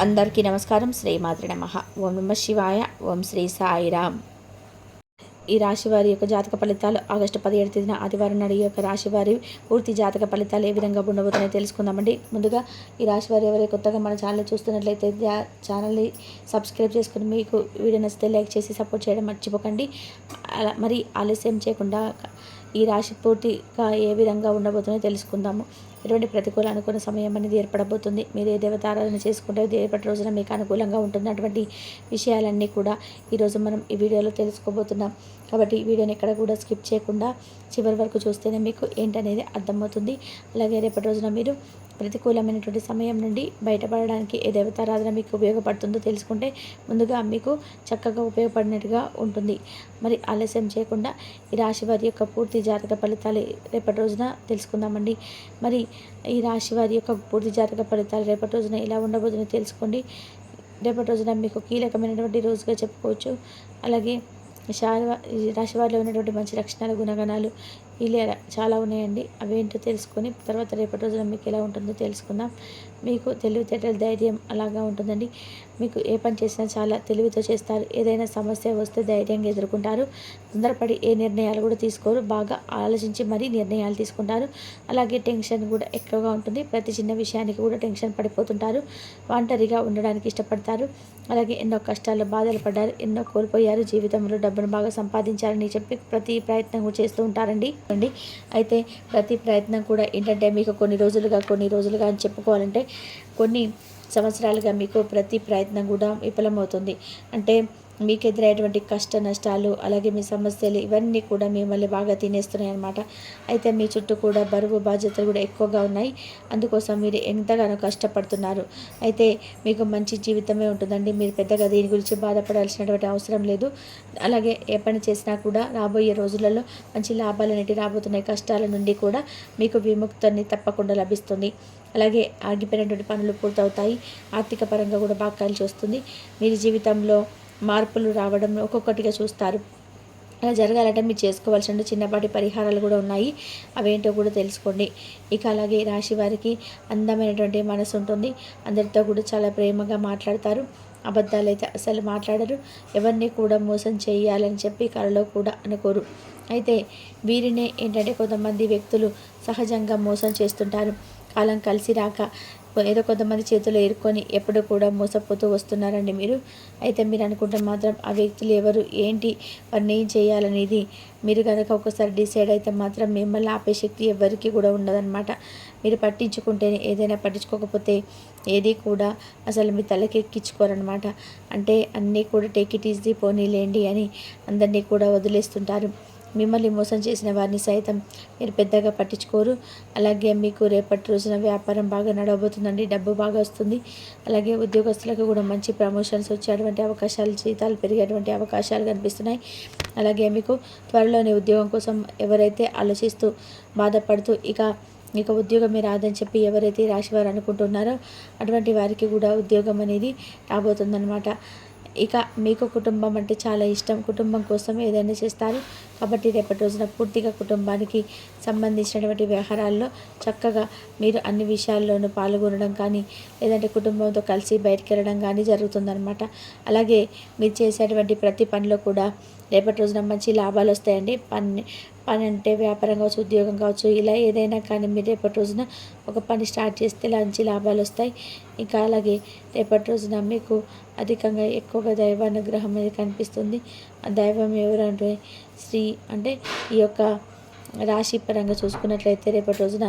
అందరికీ నమస్కారం. శ్రీమాతృ నమ. ఓం నమ శివాయ. ఓం శ్రీ సాయిరామ్ ఈ రాశి వారి యొక్క జాతక ఫలితాలు ఆగస్టు పదిహేడు తేదీన ఆదివారం నాడు ఈ యొక్క రాశి వారి పూర్తి జాతక ఫలితాలు ఏ విధంగా ఉండబోతున్నాయో తెలుసుకుందామండి. ముందుగా ఈ రాశి వారు ఎవరైనా కొత్తగా మన ఛానల్ చూస్తున్నట్లయితే ఛానల్ని సబ్స్క్రైబ్ చేసుకుని మీకు వీడియో నచ్చితే లైక్ చేసి సపోర్ట్ చేయడం మర్చిపోకండి. అలా మరి ఆలస్యం చేయకుండా ఈ రాశి పూర్తిగా ఏ విధంగా ఉండబోతుందో తెలుసుకుందాము. ఎటువంటి ప్రతికూల అనుకున్న సమయం అనేది ఏర్పడబోతుంది. మీరు ఏ దేవతారాధన చేసుకుంటే రేపటి రోజున మీకు అనుకూలంగా ఉంటున్నటువంటి విషయాలన్నీ కూడా ఈరోజు మనం ఈ వీడియోలో తెలుసుకోబోతున్నాం. కాబట్టి వీడియోని ఎక్కడ కూడా స్కిప్ చేయకుండా చివరి వరకు చూస్తేనే మీకు ఏంటనేది అర్థమవుతుంది. అలాగే రేపటి రోజున మీరు ప్రతికూలమైనటువంటి సమయం నుండి బయటపడడానికి ఏ దేవతారాధన మీకు ఉపయోగపడుతుందో తెలుసుకుంటే ముందుగా మీకు చక్కగా ఉపయోగపడినట్టుగా ఉంటుంది. మరి ఆలస్యం చేయకుండా ఈ రాశి వారి యొక్క పూర్తి జాతక ఫలితాలు రేపటి రోజున తెలుసుకుందామండి. మరి ఈ రాశి వారి యొక్క పూర్తి జాతక ఫలితాలు రేపటి రోజున ఎలా ఉండబోతుందో తెలుసుకోండి. రేపటి రోజున మీకు కీలకమైనటువంటి రోజుగా చెప్పుకోవచ్చు. అలాగే రాశి వారిలో ఉన్నటువంటి మంచి లక్షణాలు గుణగణాలు ఇలా చాలా ఉన్నాయండి. అవేంటో తెలుసుకొని తర్వాత రేపటి రోజున మీకు ఎలా ఉంటుందో తెలుసుకుందాం. మీకు తెలివితేటల ధైర్యం అలాగా ఉంటుందండి. మీకు ఏ పని చేసినా చాలా తెలివితో చేస్తారు. ఏదైనా సమస్య వస్తే ధైర్యంగా ఎదుర్కొంటారు. తొందరపడి ఏ నిర్ణయాలు కూడా తీసుకోరు. బాగా ఆలోచించి మరీ నిర్ణయాలు తీసుకుంటారు. అలాగే టెన్షన్ కూడా ఎక్కువగా ఉంటుంది. ప్రతి చిన్న విషయానికి కూడా టెన్షన్ పడిపోతుంటారు. ఒంటరిగా ఉండడానికి ఇష్టపడతారు. అలాగే ఎన్నో కష్టాలు బాధలు పడ్డారు. ఎన్నో కోల్పోయారు. జీవితంలో డబ్బును బాగా సంపాదించాలని చెప్పి ప్రతి ప్రయత్నం కూడా చేస్తూ ఉంటారండి. అండి అయితే ప్రతి ప్రయత్నం కూడా ఏంటంటే మీకు కొన్ని రోజులుగా కొన్ని రోజులుగా అని చెప్పుకోవాలంటే కొన్ని సంవత్సరాలుగా మీకు ప్రతి ప్రయత్నం కూడా విఫలమవుతుంది. అంటే మీకు ఎదురయ్యేటువంటి కష్ట నష్టాలు అలాగే మీ సమస్యలు ఇవన్నీ కూడా మిమ్మల్ని బాగా తినేస్తున్నాయి అన్నమాట అయితే మీ చుట్టూ కూడా బరువు బాధ్యతలు కూడా ఎక్కువగా ఉన్నాయి. అందుకోసం మీరు ఎంతగానో కష్టపడుతున్నారు. అయితే మీకు మంచి జీవితమే ఉంటుందండి. మీరు పెద్దగా దీని గురించి బాధపడాల్సినటువంటి అవసరం లేదు. అలాగే ఏ పని చేసినా కూడా రాబోయే రోజులలో మంచి లాభాలు అనేవి రాబోతున్నాయి. కష్టాల నుండి కూడా మీకు విముక్తాన్ని తప్పకుండా లభిస్తుంది. అలాగే ఆగిపోయినటువంటి పనులు పూర్తవుతాయి. ఆర్థిక పరంగా కూడా బాగా కలిసి వస్తుంది. మీరు జీవితంలో మార్పులు రావడం ఒక్కొక్కటిగా చూస్తారు. అలా జరగాలంటే మీరు చేసుకోవాల్సిన చిన్నపాటి పరిహారాలు కూడా ఉన్నాయి. అవేంటో కూడా తెలుసుకోండి. ఇక అలాగే రాశి వారికి అందమైనటువంటి మనసు ఉంటుంది. అందరితో కూడా చాలా ప్రేమగా మాట్లాడతారు. అబద్ధాలు అయితే అసలు మాట్లాడరు. ఎవరిని కూడా మోసం చేయాలని చెప్పి కళలో కూడా అనుకోరు. అయితే వీరినే ఏంటంటే కొంతమంది వ్యక్తులు సహజంగా మోసం చేస్తుంటారు. కాలం కలిసి రాక ఏదో కొంతమంది చేతులు ఏరుకొని ఎప్పుడు కూడా మోసపోతూ వస్తున్నారండి మీరు. అయితే మీరు అనుకుంటే మాత్రం ఆ వ్యక్తులు ఎవరు ఏంటి వారిని ఏం చేయాలనేది మీరు కనుక ఒకసారి డిసైడ్ అయితే మాత్రం మిమ్మల్ని ఆపే శక్తి ఎవరికి కూడా ఉండదన్నమాట. మీరు పట్టించుకుంటేనే ఏదైనా పట్టించుకోకపోతే ఏది కూడా అసలు మీ తలకి ఎక్కించుకోరనమాట అంటే అన్నీ కూడా టేక్ ఇట్ ఈజీ పోనీలేండి అని అందరినీ కూడా వదిలేస్తుంటారు. మిమ్మల్ని మోసం చేసిన వారిని సైతం మీరు పెద్దగా పట్టించుకోరు. అలాగే మీకు రేపటి రోజున వ్యాపారం బాగా నడవబోతుందండి డబ్బు బాగా వస్తుంది. అలాగే ఉద్యోగస్తులకు కూడా మంచి ప్రమోషన్స్ వచ్చేటువంటి అవకాశాలు జీతాలు పెరిగేటువంటి అవకాశాలు కనిపిస్తున్నాయి. అలాగే మీకు త్వరలోనే ఉద్యోగం కోసం ఎవరైతే ఆలోచిస్తూ బాధపడుతూ ఇక ఇక ఉద్యోగమే రాదని చెప్పి ఎవరైతే రాశివారు అనుకుంటున్నారో అటువంటి వారికి కూడా ఉద్యోగం అనేది రాబోతుందన్నమాట. ఇక మీకు కుటుంబం అంటే చాలా ఇష్టం. కుటుంబం కోసం ఏదైనా చేస్తారు. కాబట్టి రేపటి రోజున పూర్తిగా కుటుంబానికి సంబంధించినటువంటి వ్యవహారాల్లో చక్కగా మీరు అన్ని విషయాల్లోనూ పాల్గొనడం కానీ లేదంటే కుటుంబంతో కలిసి బయటకెళ్ళడం వెళ్ళడం కానీ జరుగుతుందనమాట అలాగే మీరు చేసేటువంటి ప్రతి పనిలో కూడా రేపటి రోజున మంచి లాభాలు వస్తాయండి. పని పని అంటే వ్యాపారం కావచ్చు ఉద్యోగం కావచ్చు ఇలా ఏదైనా కానీ మీరు రేపటి రోజున ఒక పని స్టార్ట్ చేస్తే మంచి లాభాలు వస్తాయి. ఇంకా అలాగే రేపటి రోజున మీకు అధికంగా ఎక్కువగా దైవానుగ్రహం అనేది కనిపిస్తుంది. ఆ దైవం ఎవరంటే శ్రీ అంటే ఈ యొక్క రాశి పరంగా చూసుకున్నట్లయితే రేపటి రోజున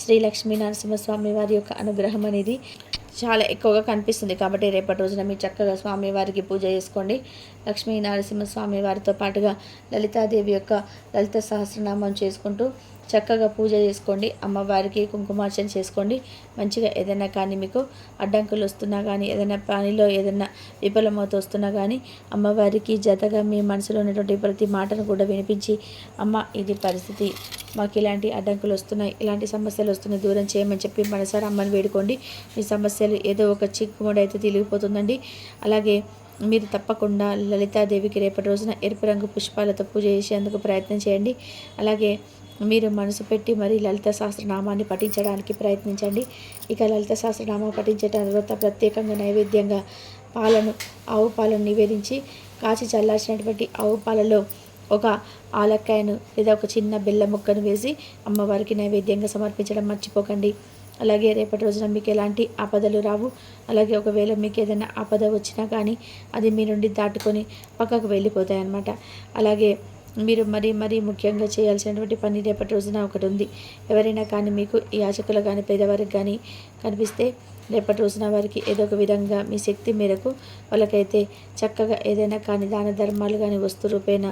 శ్రీ లక్ష్మీ నరసింహస్వామి వారి యొక్క అనుగ్రహం అనేది చాలా ఎక్కువగా కనిపిస్తుంది. కాబట్టి రేపటి రోజున మీరు చక్కగా స్వామి వారికి పూజ చేసుకోండి. లక్ష్మీ నరసింహస్వామి వారితో పాటుగా లలితాదేవి యొక్క లలిత సహస్రనామం చేసుకుంటూ చక్కగా పూజ చేసుకోండి. అమ్మవారికి కుంకుమార్చన చేసుకోండి. మంచిగా ఏదైనా కానీ మీకు అడ్డంకులు వస్తున్నా కానీ ఏదైనా పనిలో ఏదైనా విఫలమవుతూ వస్తున్నా కానీ అమ్మవారికి జతగా మీ మనసులో ఉన్నటువంటి ప్రతి మాటను కూడా వినిపించి అమ్మ ఇది పరిస్థితి. మాకు ఇలాంటి అడ్డంకులు వస్తున్నాయి. ఇలాంటి సమస్యలు వస్తున్నాయి. దూరం చేయమని చెప్పి మనసారి అమ్మని వేడుకోండి. మీ సమస్యలు ఏదో ఒక చిక్కుముడి అయితే తిరిగిపోతుందండి. అలాగే మీరు తప్పకుండా లలితాదేవికి రేపటి రోజున ఎరుపు రంగు పుష్పాలతో పూజ చేసేందుకు ప్రయత్నం చేయండి. అలాగే మీరు మనసు పెట్టి మరి లలిత సహస్రనామాన్ని పఠించడానికి ప్రయత్నించండి. ఇక లలిత సహస్రనామం పఠించే తర్వాత ప్రత్యేకంగా నైవేద్యంగా పాలను ఆవు పాలను నివేదించి కాచి చల్లార్చినటువంటి ఆవు పాలలో ఒక ఆలక్కాయను లేదా ఒక చిన్న బెల్ల ముక్కను వేసి అమ్మవారికి నైవేద్యంగా సమర్పించడం మర్చిపోకండి. అలాగే రేపటి రోజున మీకు ఎలాంటి ఆపదలు రావు. అలాగే ఒకవేళ మీకు ఏదైనా ఆపద వచ్చినా కానీ అది మీ నుండి దాటుకొని పక్కకు వెళ్ళిపోతాయి అన్నమాట అలాగే మీరు మరీ మరీ ముఖ్యంగా చేయాల్సినటువంటి పని రేపటి రోజున ఒకటి ఉంది. ఎవరైనా కానీ మీకు ఈ యాచకులు కానీ పేదవారికి కానీ కనిపిస్తే రేపటి రోజున వారికి ఏదో ఒక విధంగా మీ శక్తి మేరకు వాళ్ళకైతే చక్కగా ఏదైనా కానీ దాన ధర్మాలు కానీ వస్తు రూపేణ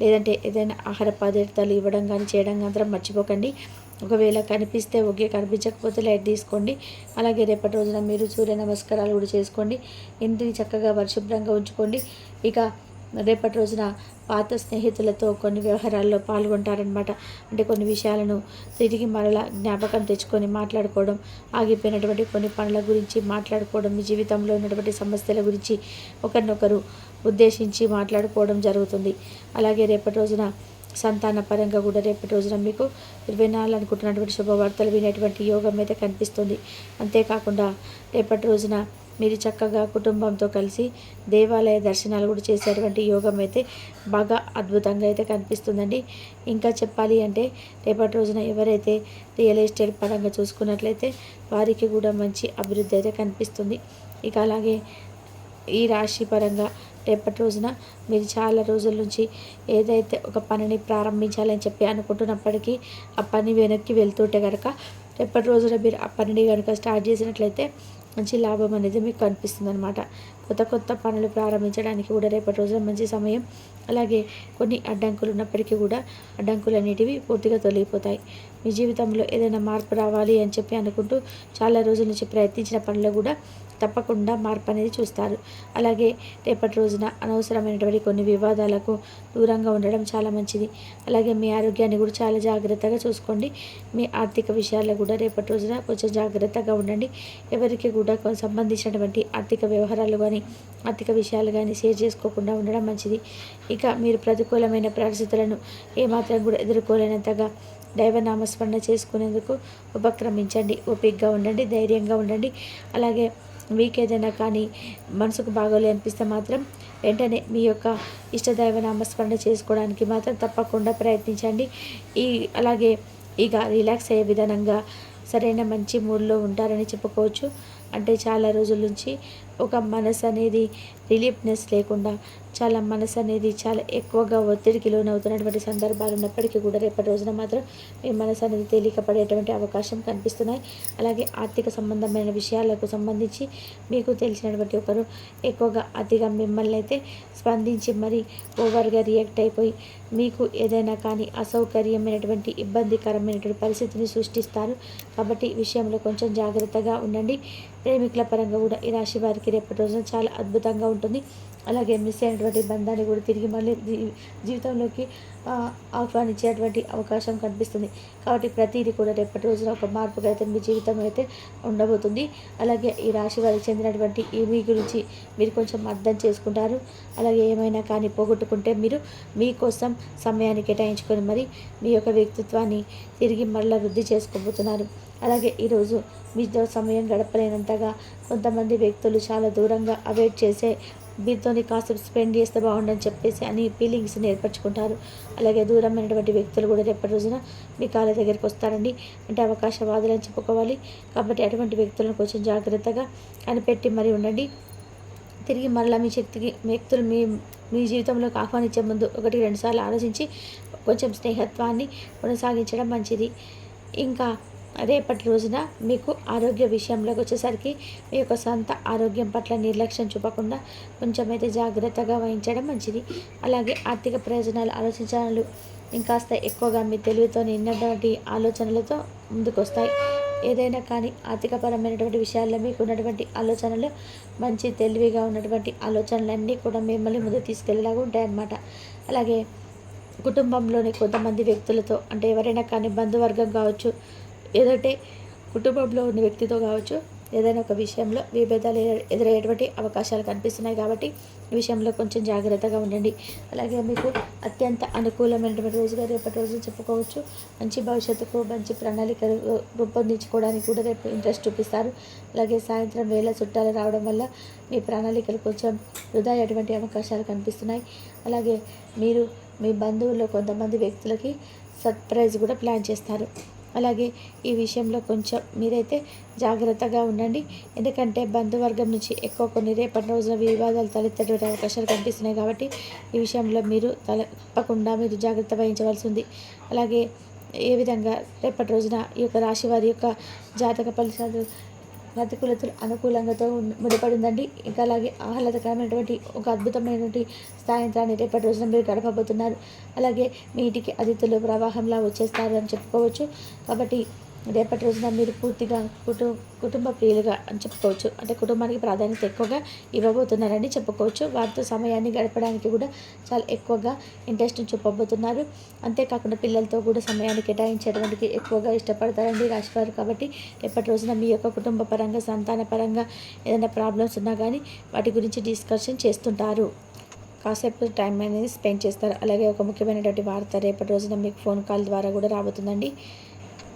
లేదంటే ఏదైనా ఆహార పదార్థాలు ఇవ్వడం కానీ చేయడం మాత్రం మర్చిపోకండి. ఒకవేళ కనిపిస్తే ఓకే కనిపించకపోతే లైట్ తీసుకోండి. అలాగే రేపటి రోజున మీరు సూర్య నమస్కారాలు కూడా చేసుకోండి. ఇంటిని చక్కగా పరిశుభ్రంగా ఉంచుకోండి. ఇక రేపటి రోజున పాత స్నేహితులతో కొన్ని వ్యవహారాల్లో పాల్గొంటారనమాట అంటే కొన్ని విషయాలను తిరిగి మరలా జ్ఞాపకం తెచ్చుకొని మాట్లాడుకోవడం ఆగిపోయినటువంటి కొన్ని పనుల గురించి మాట్లాడుకోవడం మీ జీవితంలో ఉన్నటువంటి సమస్యల గురించి ఒకరినొకరు ఉద్దేశించి మాట్లాడుకోవడం జరుగుతుంది. అలాగే రేపటి రోజున సంతాన పరంగా కూడా రేపటి రోజున మీకు వినాలనుకుంటున్నటువంటి శుభవార్తలు వినేటువంటి యోగం అయితే కనిపిస్తుంది. అంతేకాకుండా రేపటి రోజున మీరు చక్కగా కుటుంబంతో కలిసి దేవాలయ దర్శనాలు కూడా చేసేటువంటి యోగం అయితే బాగా అద్భుతంగా అయితే కనిపిస్తుందండి. ఇంకా చెప్పాలి అంటే రేపటి రోజున ఎవరైతే రియల్ ఎస్టేట్ పరంగా చూసుకున్నట్లయితే వారికి కూడా మంచి అభివృద్ధి అయితే కనిపిస్తుంది. ఇక అలాగే ఈ రాశి పరంగా రేపటి రోజున మీరు చాలా రోజుల నుంచి ఏదైతే ఒక పనిని ప్రారంభించాలని చెప్పి అనుకుంటున్నప్పటికీ ఆ పని వెనక్కి వెళ్తుంటే కనుక రేపటి రోజున మీరు ఆ పనిని కనుక స్టార్ట్ చేసినట్లయితే మంచి లాభం అనేది మీకు కనిపిస్తుంది అనమాట కొత్త కొత్త పనులు ప్రారంభించడానికి కూడా రేపటి రోజున మంచి సమయం అలాగే కొన్ని అడ్డంకులు ఉన్నప్పటికీ కూడా అడ్డంకులు అనేటివి పూర్తిగా తొలగిపోతాయి. మీ జీవితంలో ఏదైనా మార్పు రావాలి అని చెప్పి అనుకుంటూ చాలా రోజుల నుంచి ప్రయత్నించిన పనులు కూడా తప్పకుండా మార్పు అనేది చూస్తారు. అలాగే రేపటి రోజున అనవసరమైనటువంటి కొన్ని వివాదాలకు దూరంగా ఉండడం చాలా మంచిది. అలాగే మీ ఆరోగ్యాన్ని కూడా చాలా జాగ్రత్తగా చూసుకోండి. మీ ఆర్థిక విషయాల్లో కూడా రేపటి రోజున కొంచెం జాగ్రత్తగా ఉండండి. ఎవరికి కూడా సంబంధించినటువంటి ఆర్థిక వ్యవహారాలు కానీ ఆర్థిక విషయాలు కానీ షేర్ చేసుకోకుండా ఉండడం మంచిది. ఇక మీరు ప్రతికూలమైన పరిస్థితులను ఏమాత్రం కూడా ఎదుర్కోలేనంతగా దైవనామస్మరణ చేసుకునేందుకు ఉపక్రమించండి. ఓపికగా ఉండండి ధైర్యంగా ఉండండి. అలాగే మీకేదైనా కానీ మనసుకు బాగోలే అనిపిస్తే మాత్రం వెంటనే మీ యొక్క ఇష్టదైవ నామస్మరణ చేసుకోవడానికి మాత్రం తప్పకుండా ప్రయత్నించండి. ఈ అలాగే ఇక రిలాక్స్ అయ్యే విధానంగా సరైన మంచి మూడ్లో ఉంటారని చెప్పుకోవచ్చు. అంటే చాలా రోజుల నుంచి ఒక మనసు అనేది రిలీఫ్నెస్ లేకుండా చాలా మనసు అనేది చాలా ఎక్కువగా ఒత్తిడికి లోనవుతున్నటువంటి సందర్భాలు ఉన్నప్పటికీ కూడా రేపటి రోజున మాత్రం మీ మనసు అనేది తేలిక పడేటువంటి అవకాశం కనిపిస్తున్నాయి. అలాగే ఆర్థిక సంబంధమైన విషయాలకు సంబంధించి మీకు తెలిసినటువంటి ఒకరు ఎక్కువగా అతిగా మిమ్మల్ని అయితే స్పందించి మరి ఓవర్గా రియాక్ట్ అయిపోయి మీకు ఏదైనా కానీ అసౌకర్యమైనటువంటి ఇబ్బందికరమైనటువంటి పరిస్థితిని సృష్టిస్తారు. కాబట్టి ఈ విషయంలో కొంచెం జాగ్రత్తగా ఉండండి. ప్రేమికుల పరంగా కూడా ఈ రాశి వారికి రేపటి రోజున చాలా అద్భుతంగా ఉంటుంది. అలాగే మిస్ అయినటువంటి బంధాన్ని కూడా తిరిగి మళ్ళీ జీవితంలోకి ఆహ్వానించేటువంటి అవకాశం కనిపిస్తుంది. కాబట్టి ప్రతిదీ కూడా రేపటి రోజున ఒక మార్పుగా అయితే మీ జీవితం అయితే ఉండబోతుంది. అలాగే ఈ రాశి వారికి చెందినటువంటి ఈ మీ గురించి మీరు కొంచెం అర్థం చేసుకుంటారు. అలాగే ఏమైనా కానీ పోగొట్టుకుంటే మీరు మీకోసం సమయాన్ని కేటాయించుకొని మరి మీ యొక్క వ్యక్తిత్వాన్ని తిరిగి మళ్ళీ వృద్ధి చేసుకోబోతున్నారు. అలాగే ఈరోజు మీతో సమయం గడపలేనంతగా కొంతమంది వ్యక్తులు చాలా దూరంగా అవాయిడ్ చేసే మీతోని కాసేపు స్పెండ్ చేస్తే బాగుండని చెప్పేసి అని ఫీలింగ్స్ని ఏర్పరచుకుంటారు. అలాగే దూరమైనటువంటి వ్యక్తులు కూడా రేపటి రోజున మీ కాళ్ళ దగ్గరికి వస్తారండి. అంటే అవకాశవాదులు అని చెప్పుకోవాలి. కాబట్టి అటువంటి వ్యక్తులను కొంచెం జాగ్రత్తగా కనిపెట్టి మరి ఉండండి. తిరిగి మరలా మీ శక్తికి వ్యక్తులు మీ మీ జీవితంలోకి ఆహ్వానించే ముందు ఒకటి రెండుసార్లు ఆలోచించి కొంచెం స్నేహత్వాన్ని కొనసాగించడం మంచిది. ఇంకా రేపటి రోజున మీకు ఆరోగ్య విషయంలోకి వచ్చేసరికి మీ యొక్క సొంత ఆరోగ్యం పట్ల నిర్లక్ష్యం చూపకుండా కొంచెం అయితే జాగ్రత్తగా వహించడం మంచిది. అలాగే ఆర్థిక ప్రయోజనాలు ఆలోచించాలు ఇంకాస్త ఎక్కువగా మీ తెలివితో నిన్నటువంటి ఆలోచనలతో ముందుకొస్తాయి. ఏదైనా కానీ ఆర్థికపరమైనటువంటి విషయాల్లో మీకు ఉన్నటువంటి ఆలోచనలు మంచి తెలివిగా ఉన్నటువంటి ఆలోచనలన్నీ కూడా మిమ్మల్ని ముందు తీసుకెళ్ళేలాగా ఉంటాయన్నమాట. అలాగే కుటుంబంలోని కొంతమంది వ్యక్తులతో అంటే ఎవరైనా కానీ బంధువర్గం కావచ్చు ఏదంటే కుటుంబంలో ఉన్న వ్యక్తితో కావచ్చు ఏదైనా ఒక విషయంలో విభేదాలు ఎదురయ్యేటువంటి అవకాశాలు కనిపిస్తున్నాయి కాబట్టి ఈ విషయంలో కొంచెం జాగ్రత్తగా ఉండండి. అలాగే మీకు అత్యంత అనుకూలమైనటువంటి రోజుగా రేపటి రోజు చెప్పుకోవచ్చు. మంచి భవిష్యత్తుకు మంచి ప్రణాళికలు రూపొందించుకోవడానికి కూడా రేపు ఇంట్రెస్ట్ చూపిస్తారు. అలాగే సాయంత్రం వేళ చుట్టాలు రావడం వల్ల మీ ప్రణాళికలు కొంచెం వృధా అయ్యేటువంటి అవకాశాలు కనిపిస్తున్నాయి. అలాగే మీరు మీ బంధువుల్లో కొంతమంది వ్యక్తులకి సర్ప్రైజ్ కూడా ప్లాన్ చేస్తారు. అలాగే ఈ విషయంలో కొంచెం మీరైతే జాగ్రత్తగా ఉండండి. ఎందుకంటే బంధువర్గం నుంచి ఎక్కువ కొన్ని రేపటి రోజున వివాదాలు తలెత్తేటువంటి అవకాశాలు కనిపిస్తున్నాయి కాబట్టి ఈ విషయంలో మీరు తల తప్పకుండా మీరు జాగ్రత్త వహించవలసి ఉంది. అలాగే ఏ విధంగా రేపటి రోజున ఈ యొక్క రాశి వారి యొక్క జాతక ఫలితాలు ప్రతికూలతలు అనుకూలంగాతో ముడిపడిందండి. ఇంకా అలాగే ఆహ్లాదకరమైనటువంటి ఒక అద్భుతమైనటువంటి సాయంత్రాన్ని రేపటి రోజున మీరు గడపబోతున్నారు. అలాగే మీ ఇంటికి అతిథులు ప్రవాహంలా వచ్చేస్తారు అని చెప్పుకోవచ్చు. కాబట్టి రేపటి రోజున మీరు పూర్తిగా కుటు కుటుంబ ప్రియులుగా అని చెప్పుకోవచ్చు. అంటే కుటుంబానికి ప్రాధాన్యత ఎక్కువగా ఇవ్వబోతున్నారని చెప్పుకోవచ్చు. వారితో సమయాన్ని గడపడానికి కూడా చాలా ఎక్కువగా ఇంట్రెస్ట్ని చూపబోతున్నారు. అంతేకాకుండా పిల్లలతో కూడా సమయాన్ని కేటాయించడానికి ఎక్కువగా ఇష్టపడతారండి రాశివారు కాబట్టి రేపటి రోజున మీ యొక్క కుటుంబ పరంగా సంతాన పరంగా ఏదైనా ప్రాబ్లమ్స్ ఉన్నా కానీ వాటి గురించి డిస్కషన్ చేస్తుంటారు. కాసేపు టైం అనేది స్పెండ్ చేస్తారు. అలాగే ఒక ముఖ్యమైనటువంటి వార్త రేపటి రోజున మీకు ఫోన్ కాల్ ద్వారా కూడా రాబోతుందండి.